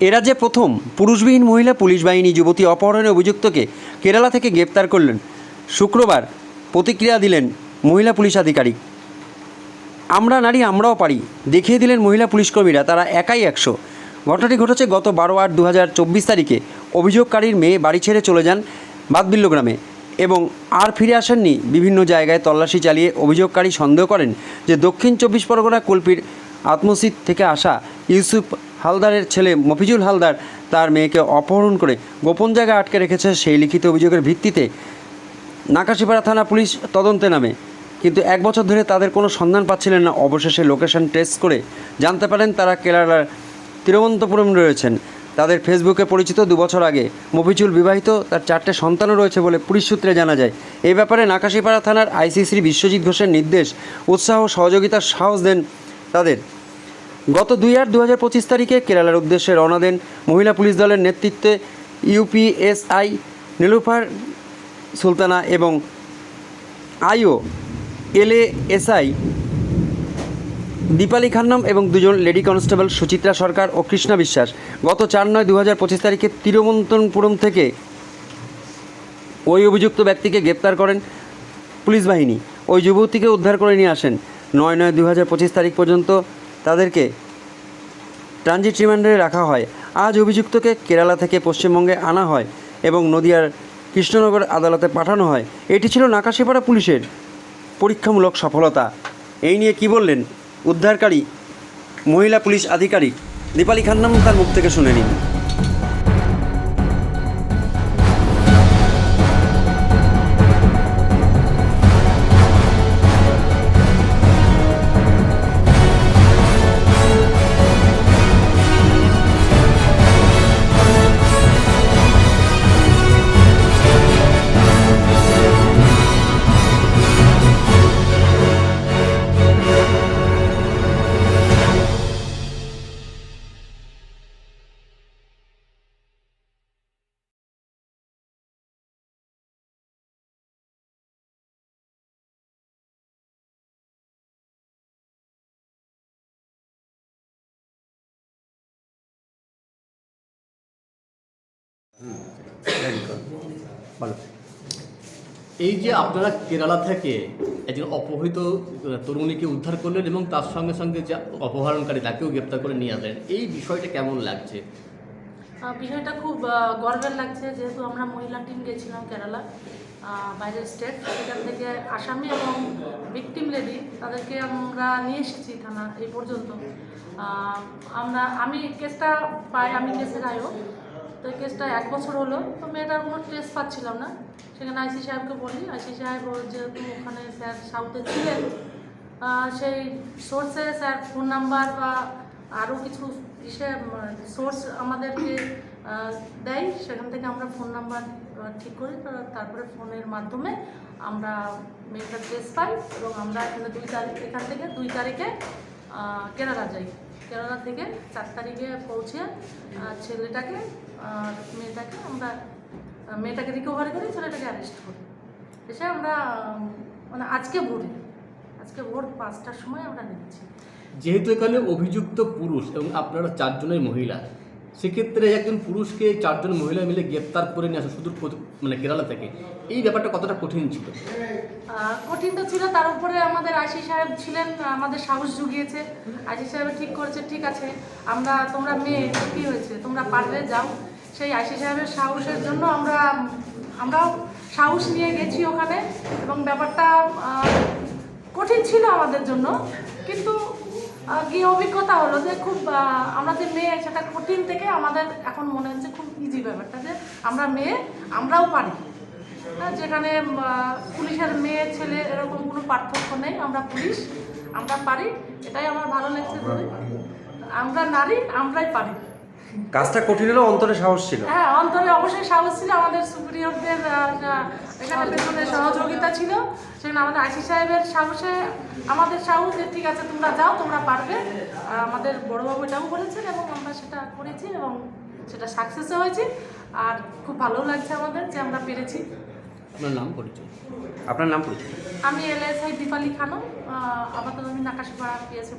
এরা যে প্রথম পুরুষবিহীন মহিলা পুলিশ বাহিনী যুবতী অপহরণে অভিযুক্তকে কেরালা থেকে গ্রেপ্তার করলেন। শুক্রবার প্রতিক্রিয়া দিলেন মহিলা পুলিশ আধিকারিক। আমরা নারী, আমরাও পারি। দেখিয়ে দিলেন মহিলা পুলিশকর্মীরা, তারা একাই একশো। ঘটনাটি ঘটেছে গত বারো আট দু হাজার চব্বিশ তারিখে। অভিযোগকারীর মেয়ে বাড়ি ছেড়ে চলে যান বাদবিল্ল গ্রামে এবং আর ফিরে আসেননি। বিভিন্ন জায়গায় তল্লাশি চালিয়ে অভিযোগকারী সন্দেহ করেন যে দক্ষিণ চব্বিশ পরগনা কুলপির আত্মসিদ থেকে আসা ইউসুফ হালদারের ছেলে মফিজুল হালদার তার মেয়েকে অপহরণ করে গোপন জায়গায় আটকে রেখেছে সেই লিখিত অভিযোগের ভিত্তিতে নাকাশিপাড়া থানা পুলিশ তদন্তে নামে। কিন্তু এক বছর ধরে তাদের কোনো সন্ধান পাচ্ছিলেন না। অবশেষে লোকেশন টেস্ট করে জানতে পারেন তারা কেরালার তিরুবন্তপুরম রয়েছেন। তাদের ফেসবুকে পরিচিত দু বছর আগে মফিজুল বিবাহিত, তার চারটে সন্তানও রয়েছে বলে পুলিশ সূত্রে জানা যায়। এই ব্যাপারে নাকাশিপাড়া থানার আইসিসি বিশ্বজিৎ ঘোষের নির্দেশ, উৎসাহ সহযোগিতার সাহস দেন তাদের। গত দুই আট দু হাজার পঁচিশ তারিখে কেরালার উদ্দেশ্যে রওনা দেন মহিলা পুলিশ দলের নেতৃত্বে ইউপিএসআই, নীলুফার সুলতানা এবং আইও, এলএএসআই, দীপালি খান্নাম এবং দুজন লেডি কনস্টেবল সুচিত্রা সরকার ও কৃষ্ণা বিশ্বাস। গত চার নয় দু হাজার পঁচিশ তারিখে তিরুবন্তপুরম থেকে ওই অভিযুক্ত ব্যক্তিকে গ্রেপ্তার করেন পুলিশ বাহিনী। ওই যুবতীকে উদ্ধার করে নিয়ে আসেন। নয় নয় দু হাজার পঁচিশ তারিখ পর্যন্ত তাদেরকে ট্রানজিট রিমান্ডে রাখা হয়। আজ অভিযুক্তকে কেরালা থেকে পশ্চিমবঙ্গে আনা হয় এবং নদিয়ার কৃষ্ণনগর আদালতে পাঠানো হয়। এটি ছিল নাকাশিপাড়া পুলিশের পরীক্ষামূলক সফলতা। এই নিয়ে কি বললেন উদ্ধারকারী মহিলা পুলিশ আধিকারিক? দীপালি খান্নাম তার মুখ থেকে শুনে নিন। এই যে আপনারা কেরালা থেকে একজন অপহৃত তরুণীকে উদ্ধার করলেন এবং তার সঙ্গে সঙ্গে যে অপহরণকারী তাকেও গ্রেপ্তার করে নিয়ে আসলেন, এই বিষয়টা কেমন লাগছে? বিষয়টা খুব গর্বের লাগছে, যেহেতু আমরা মহিলা টিম গেছিলাম কেরালা বাইরের স্টেট, সেখান থেকে আসামি এবং ভিকটিম লেডি, তাদেরকে আমরা নিয়ে এসেছি থানা এই পর্যন্ত। আমরা, আমি কেসটা পাই, আমি কেসের আয়ও তো কেসটা এক বছর হলো। তো মেয়েটার কোনো টেস্ট পাচ্ছিলাম না। সেখানে আইসি সাহেবকে বলি। আইসি সাহেব যেহেতু ওখানে স্যার সাউথে ছিলেন সেই সোর্সে স্যার ফোন নাম্বার বা আরও কিছু ইসে সোর্স আমাদেরকে দেয়। সেখান থেকে আমরা ফোন নাম্বার ঠিক করি। তারপরে ফোনের মাধ্যমে আমরা মেয়েটার ড্রেস পাই এবং আমরা এখানে দুই তারিখ, এখান থেকে দুই তারিখে কেরালা যাই। কেরালা থেকে চার তারিখে পৌঁছে ছেলেটাকে, আর মেয়েটাকে আমরা মেয়েটাকে রিকভারি করি ছেলেটাকে অ্যারেস্ট করি। এসে আমরা মানে আজকে ভোরে, আজকে ভোর পাঁচটার সময় আমরা নিচ্ছি যেহেতু এখানে অভিযুক্ত পুরুষ এবং আপনারা চারজনের মহিলা সেক্ষেত্রে একজন পুরুষকে চারজন মহিলা মিলে গ্রেপ্তার করে নিয়ে আসা শুধু মানে কেরালা থেকে, এই ব্যাপারটা কতটা কঠিন ছিল? কঠিন তো ছিল, তার উপরে আমাদের আইসি সাহেব ছিলেন, আমাদের সাহস জুগিয়েছে। আইসি সাহেব ঠিক করেছে, ঠিক আছে, আমরা, তোমরা মেয়ে, কি হয়েছে? তোমরা পারলে যাও। সেই আইসি সাহেবের সাহসের জন্য আমরা, আমরাও সাহস নিয়ে গেছি ওখানে, এবং ব্যাপারটা কঠিন ছিল আমাদের জন্য, কিন্তু গিয়ে অভিজ্ঞতা হলো যে খুব আমরা যে মেয়ে সেটা কঠিন থেকে আমাদের এখন মনে হচ্ছে খুব ইজি ব্যাপারটা যে আমরা মেয়ে আমরাও পারি। হ্যাঁ, যেখানে পুলিশের মেয়ে ছেলে এরকম কোনো পার্থক্য নেই আমরা পুলিশ আমরা পারি এটাই আমার ভালো লাগছে আমরা নারী আমরাই পারি। কাজটা কঠিন হলেও অন্তরে সাহস ছিল। হ্যাঁ অন্তরে অবশ্যই সাহস ছিল। আমাদের সুপ্রিয়রদের এখানে পেছনে সহযোগিতা ছিল। সেখানে আমাদের আইসি সাহেবের সাহসে আমাদের সাহস যে ঠিক আছে তোমরা যাও তোমরা পারবে। আমাদের বড়োবাবু এটাও বলেছেন এবং আমরা সেটা করেছি এবং সেটা সাকসেসও হয়েছি। আর খুব ভালো লাগছে আমাদের যে আমরা পেরেছি। আপনার নাম পরিচয়? আপনার নাম পরিচয়? আমি এলএসআই দীপালি খানম আপাতত আমি নাকাশিপাড়া পেয়েছি